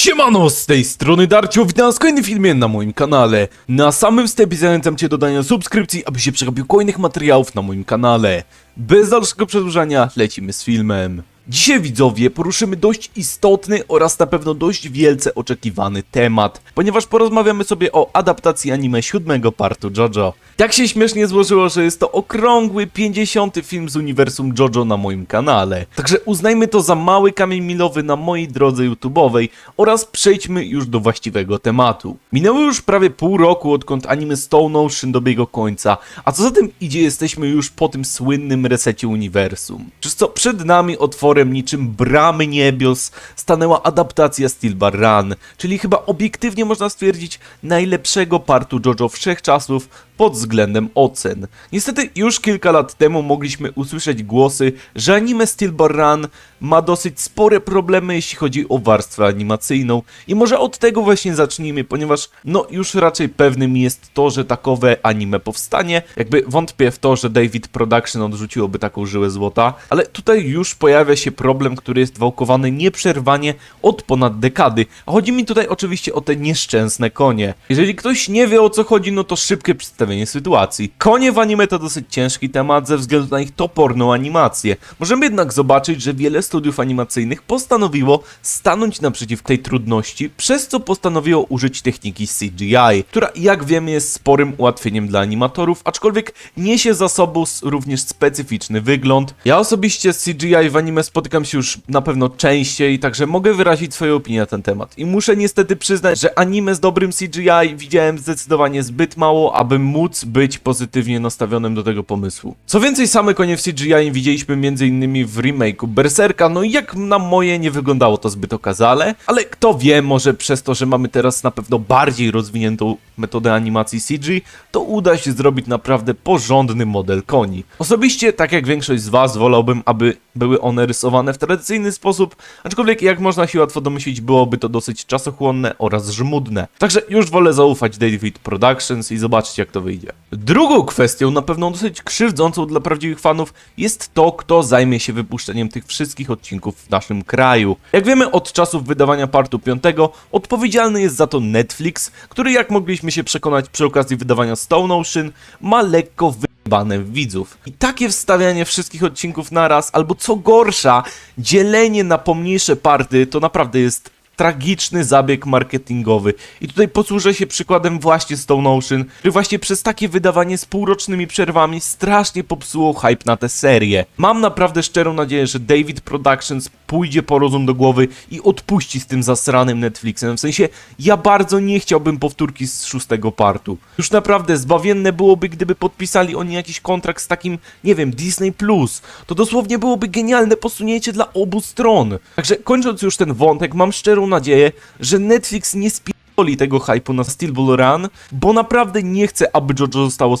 Siemano, z tej strony Darcio, witam w kolejnym filmie na moim kanale. Na samym wstępie zachęcam cię do dania subskrypcji, aby się przegapił kolejnych materiałów na moim kanale. Bez dalszego przedłużania, lecimy z filmem. Dzisiaj widzowie poruszymy dość istotny oraz na pewno dość wielce oczekiwany temat, ponieważ porozmawiamy sobie o adaptacji anime siódmego partu JoJo. Tak się śmiesznie złożyło, że jest to okrągły 50. film z uniwersum JoJo na moim kanale. Także uznajmy to za mały kamień milowy na mojej drodze YouTube'owej oraz przejdźmy już do właściwego tematu. Minęło już prawie pół roku odkąd anime Stone Ocean dobiegło końca, a co za tym idzie jesteśmy już po tym słynnym resecie uniwersum. Przez co przed nami otworem niczym bramy niebios stanęła adaptacja Steel Run, czyli chyba obiektywnie można stwierdzić najlepszego partu JoJo wszechczasów pod względem ocen. Niestety już kilka lat temu mogliśmy usłyszeć głosy, że anime Steel Run ma dosyć spore problemy jeśli chodzi o warstwę animacyjną i może od tego właśnie zacznijmy, ponieważ no już raczej pewnym jest to, że takowe anime powstanie. Jakby wątpię w to, że David Production odrzuciłoby taką żyłę złota, ale tutaj już pojawia się problem, który jest wałkowany nieprzerwanie od ponad dekady. A chodzi mi tutaj oczywiście o te nieszczęsne konie. Jeżeli ktoś nie wie o co chodzi, no to szybkie przedstawienie sytuacji. Konie w anime to dosyć ciężki temat ze względu na ich toporną animację. Możemy jednak zobaczyć, że wiele studiów animacyjnych postanowiło stanąć naprzeciw tej trudności, przez co postanowiło użyć techniki CGI, która jak wiemy jest sporym ułatwieniem dla animatorów, aczkolwiek niesie za sobą również specyficzny wygląd. Ja osobiście z CGI w anime spotykam się już na pewno częściej, także mogę wyrazić swoją opinię na ten temat. I muszę niestety przyznać, że anime z dobrym CGI widziałem zdecydowanie zbyt mało, aby móc być pozytywnie nastawionym do tego pomysłu. Co więcej, same konie w CGI widzieliśmy m.in. w remake'u Berserka, no jak na moje nie wyglądało to zbyt okazale, ale kto wie, może przez to, że mamy teraz na pewno bardziej rozwiniętą metodę animacji CG, to uda się zrobić naprawdę porządny model koni. Osobiście, tak jak większość z Was, wolałbym, aby były one rysowane w tradycyjny sposób, aczkolwiek jak można się łatwo domyślić, byłoby to dosyć czasochłonne oraz żmudne. Także już wolę zaufać David Productions i zobaczyć jak to wyjdzie. Drugą kwestią, na pewno dosyć krzywdzącą dla prawdziwych fanów, jest to, kto zajmie się wypuszczeniem tych wszystkich odcinków w naszym kraju. Jak wiemy, od czasów wydawania partu 5 odpowiedzialny jest za to Netflix, który jak mogliśmy się przekonać przy okazji wydawania Stone Ocean, ma lekko wyjebane w widzów. I takie wstawianie wszystkich odcinków naraz, albo co gorsza, dzielenie na pomniejsze party, to naprawdę jest tragiczny zabieg marketingowy. I tutaj posłużę się przykładem właśnie Stone Ocean, który właśnie przez takie wydawanie z półrocznymi przerwami strasznie popsuło hype na tę serię. Mam naprawdę szczerą nadzieję, że David Productions pójdzie po rozum do głowy i odpuści z tym zasranym Netflixem. W sensie, ja bardzo nie chciałbym powtórki z szóstego partu. Już naprawdę zbawienne byłoby, gdyby podpisali oni jakiś kontrakt z takim, nie wiem, Disney Plus. To dosłownie byłoby genialne posunięcie dla obu stron. Także kończąc już ten wątek, mam szczerą nadzieję, że Netflix nie spierdoli tego hype'u na Steel Ball Run, bo naprawdę nie chcę, aby JoJo zostało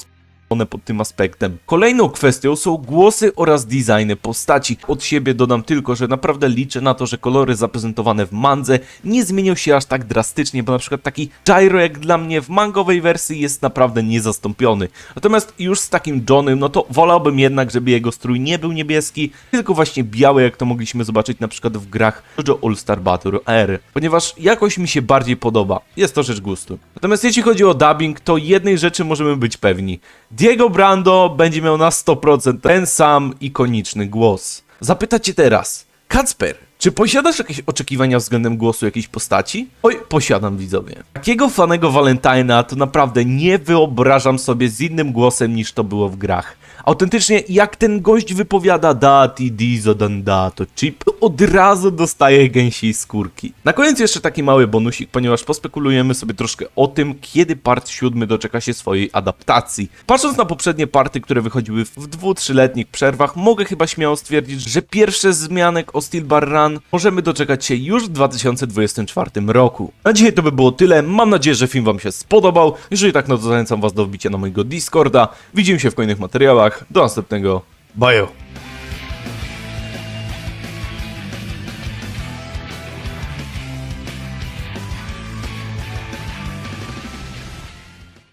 one pod tym aspektem. Kolejną kwestią są głosy oraz designy postaci. Od siebie dodam tylko, że naprawdę liczę na to, że kolory zaprezentowane w mandze nie zmienią się aż tak drastycznie, bo na przykład taki Gyro jak dla mnie w mangowej wersji jest naprawdę niezastąpiony. Natomiast już z takim Johnem, no to wolałbym jednak, żeby jego strój nie był niebieski, tylko właśnie biały, jak to mogliśmy zobaczyć na przykład w grach JoJo All Star Battle R, ponieważ jakoś mi się bardziej podoba. Jest to rzecz gustu. Natomiast jeśli chodzi o dubbing, to jednej rzeczy możemy być pewni. Diego Brando będzie miał na 100% ten sam ikoniczny głos. Zapytacie teraz, Kacper, czy posiadasz jakieś oczekiwania względem głosu jakiejś postaci? Oj, posiadam widzowie. Takiego fanego Valentine'a to naprawdę nie wyobrażam sobie z innym głosem niż to było w grach. Autentycznie jak ten gość wypowiada dati dizo dandato chip, od razu dostaje gęsiej skórki. Na koniec jeszcze taki mały bonusik, ponieważ pospekulujemy sobie troszkę o tym, kiedy part siódmy doczeka się swojej adaptacji. Patrząc na poprzednie party, które wychodziły w dwu-trzyletnich przerwach, mogę chyba śmiało stwierdzić, że pierwsze zmianek o Steel Bar Run możemy doczekać się już w 2024 roku. Na dzisiaj to by było tyle, mam nadzieję, że film wam się spodobał. Jeżeli tak, no to zachęcam was do wbicia na mojego Discorda. Widzimy się w kolejnych materiałach. Do następnego. Bye.